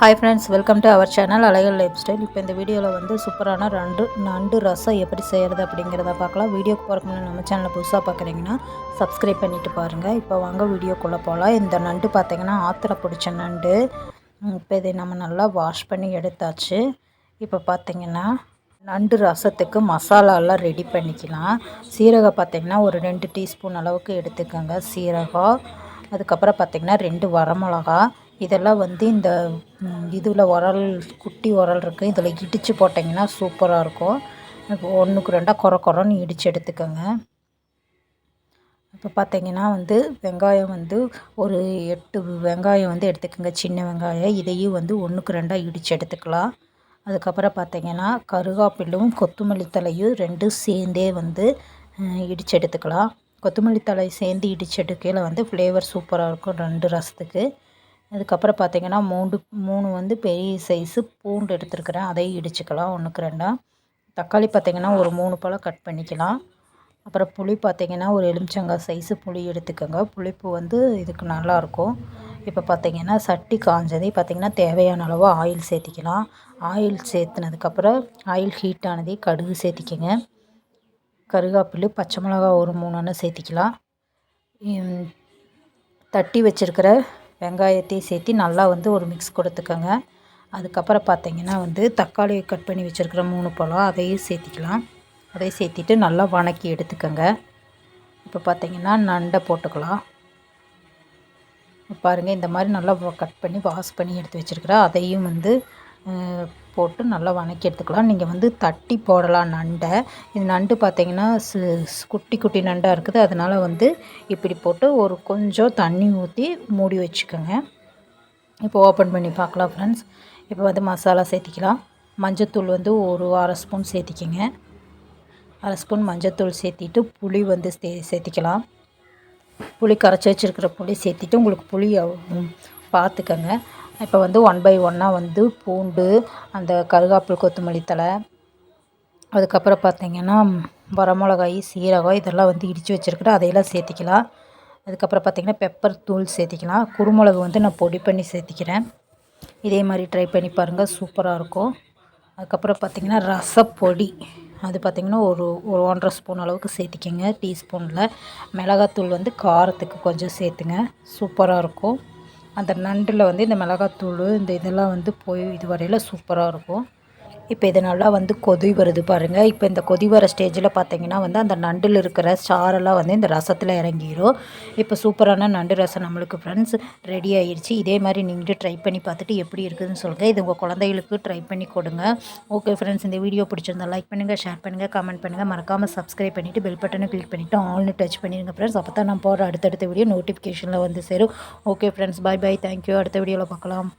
Hi friends welcome to our channel அழகல் lifestyle இப்போ இந்த வீடியோவில் வந்து சூப்பரான நண்டு நண்டு ரசம் எப்படி செய்கிறது அப்படிங்கிறத பார்க்கலாம். வீடியோக்கு போகிறக்கு நம்ம சேனலை புதுசாக பார்க்குறீங்கன்னா சப்ஸ்கிரைப் பண்ணிவிட்டு பாருங்கள் இப்போ வாங்க வீடியோக்குள்ளே போகலாம் இந்த நண்டு பார்த்திங்கன்னா ஆற்றுல பிடிச்ச நண்டு. இப்போ இதை நம்ம நல்லா வாஷ் பண்ணி எடுத்தாச்சு. இப்போ பார்த்திங்கன்னா நண்டு ரசத்துக்கு மசாலாலாம் ரெடி பண்ணிக்கலாம். சீரகம் பார்த்திங்கன்னா ஒரு ரெண்டு டீஸ்பூன் அளவுக்கு எடுத்துக்கோங்க. சீரகம். அதுக்கப்புறம் பார்த்திங்கன்னா ரெண்டு வரமிளகா. இதெல்லாம் வந்து இந்த இதில் உரல் குட்டி உரல் இருக்குது இதில் இடித்து போட்டிங்கன்னா சூப்பராக இருக்கும். இப்போ ஒன்றுக்கு ரெண்டாக குறை குறைன்னு இடித்து எடுத்துக்கோங்க. இப்போ பார்த்தீங்கன்னா வந்து வெங்காயம் வந்து ஒரு எட்டு வெங்காயம் வந்து எடுத்துக்கோங்க. சின்ன வெங்காயம். இதையும் வந்து ஒன்றுக்கு ரெண்டாக இடித்து எடுத்துக்கலாம். அதுக்கப்புறம் பார்த்திங்கன்னா கருகாப்பிலும் கொத்தமல்லி தலையும் ரெண்டும் சேர்ந்தே வந்து இடித்து எடுத்துக்கலாம். கொத்தமல்லி தலை சேர்ந்து இடித்து எடுக்கையில் வந்து ஃப்ளேவர் சூப்பராக இருக்கும். ரெண்டு ரசத்துக்கு. அதுக்கப்புறம் பார்த்திங்கன்னா மூண்டு மூணு வந்து பெரிய சைஸு பூண்டு எடுத்துருக்குறேன். அதையும் இடிச்சுக்கலாம். ஒன்றுக்கு ரெண்டாக தக்காளி பார்த்திங்கன்னா ஒரு மூணு பழம் கட் பண்ணிக்கலாம். அப்புறம் புளி பார்த்திங்கன்னா ஒரு எலுமிச்சங்காய் சைஸு புளி எடுத்துக்கோங்க. புளிப்பு வந்து இதுக்கு நல்லாயிருக்கும். இப்போ பார்த்திங்கன்னா சட்டி காஞ்சது. பார்த்திங்கன்னா தேவையான அளவு ஆயில் சேர்த்திக்கலாம். ஆயில் சேர்த்துனதுக்கப்புறம் ஆயில் ஹீட் ஆனதே கடுகு சேர்த்திக்கங்க. கருகாப்பில் பச்சை மிளகா ஒரு மூணு சேர்த்திக்கலாம். தட்டி வச்சுருக்கிற வெங்காயத்தையும் சேர்த்து நல்லா வந்து ஒரு மிக்ஸ் கொடுத்துக்கோங்க. அதுக்கப்புறம் பார்த்திங்கன்னா வந்து தக்காளி கட் பண்ணி வச்சுருக்கிற மூணு பழம் அதையும் சேர்த்திக்கலாம். அதையும் சேர்த்திட்டு நல்லா வணக்கி எடுத்துக்கோங்க. இப்போ பார்த்திங்கன்னா நண்டை போட்டுக்கலாம். பாருங்கள் இந்த மாதிரி நல்லா கட் பண்ணி வாஷ் பண்ணி எடுத்து வச்சுருக்குறேன் அதையும் வந்து போட்டு நல்லா வணக்கி எடுத்துக்கலாம். நீங்கள் வந்து தட்டி போடலாம் நண்டை. இது நண்டு பார்த்திங்கன்னா குட்டி குட்டி நண்டாக இருக்குது. அதனால் வந்து இப்படி போட்டு ஒரு கொஞ்சம் தண்ணி ஊற்றி மூடி வச்சுக்கோங்க. இப்போ ஓப்பன் பண்ணி பார்க்கலாம் ஃப்ரெண்ட்ஸ் இப்போ வந்து மசாலா சேர்த்திக்கலாம். மஞ்சத்தூள் வந்து ஒரு அரை ஸ்பூன் சேர்த்திக்கோங்க. அரை ஸ்பூன் மஞ்சத்தூள் சேர்த்திட்டு புளி வந்து சே சேர்த்திக்கலாம். புளி கரைச்சி வச்சுருக்கிற புளி சேர்த்திட்டு உங்களுக்கு புளி பார்த்துக்கங்க. இப்போ வந்து ஒன் பை ஒன்னாக வந்து பூண்டு அந்த கருகாப்பிள் கொத்தமல்லி தழை அதுக்கப்புறம் பார்த்திங்கன்னா வரமிளகாய் சீரகம் இதெல்லாம் வந்து இடித்து வச்சுருக்கிட்டு அதையெல்லாம் சேர்த்திக்கலாம். அதுக்கப்புறம் பார்த்திங்கன்னா பெப்பர் தூள் சேர்த்திக்கலாம். குருமிளகு வந்து நான் பொடி பண்ணி சேர்த்திக்கிறேன். இதே மாதிரி ட்ரை பண்ணி பாருங்கள் சூப்பராக இருக்கும். அதுக்கப்புறம் பார்த்திங்கன்னா ரசப்பொடி. அது பார்த்திங்கன்னா ஒரு ஒரு ஒன்றரை ஸ்பூன் அளவுக்கு சேர்த்திக்கங்க. டீஸ்பூனில். மிளகாத்தூள் வந்து காரத்துக்கு கொஞ்சம் சேர்த்துங்க. சூப்பராக இருக்கும். அந்த நண்டில் வந்து இந்த மிளகாத்தூள் இந்த இதெல்லாம் வந்து போய் இது வரையில் சூப்பராக இருக்கும். இப்போ இது நல்லா வந்து கொதி வருது பாருங்கள் இப்போ இந்த கொதி வர ஸ்டேஜில் பார்த்தீங்கன்னா வந்து அந்த நண்டில் இருக்கிற சாரெல்லாம் வந்து இந்த ரசத்தில் இறங்கிடும் இப்போ சூப்பரான நண்டு ரசம் நம்மளுக்கு ஃப்ரெண்ட்ஸ் ரெடி ஆயிடுச்சு இதே மாதிரி நீங்களும் ட்ரை பண்ணி பார்த்துட்டு எப்படி இருக்குதுன்னு சொல்லுங்கள் இது உங்கள் குழந்தைகளுக்கு ட்ரை பண்ணி கொடுங்க. ஓகே ஃப்ரெண்ட்ஸ் இந்த வீடியோ பிடிச்சிருந்தா லைக் பண்ணுங்கள் ஷேர் பண்ணுங்கள் கமெண்ட் பண்ணுங்கள் மறக்காமல் சப்ஸ்கிரைப் பண்ணிவிட்டு பெல் பட்டனை கிளிக் பண்ணிவிட்டு ஆல்னு டச் பண்ணிடுங்க ஃப்ரெண்ட்ஸ் அப்போ தான் நான் போகிற அடுத்தடுத்த வீடியோ நோட்டிஃபிகேஷனில் வந்து சேரும். Okay friends bye bye thank you அடுத்த வீடியோவில் பார்க்கலாம்.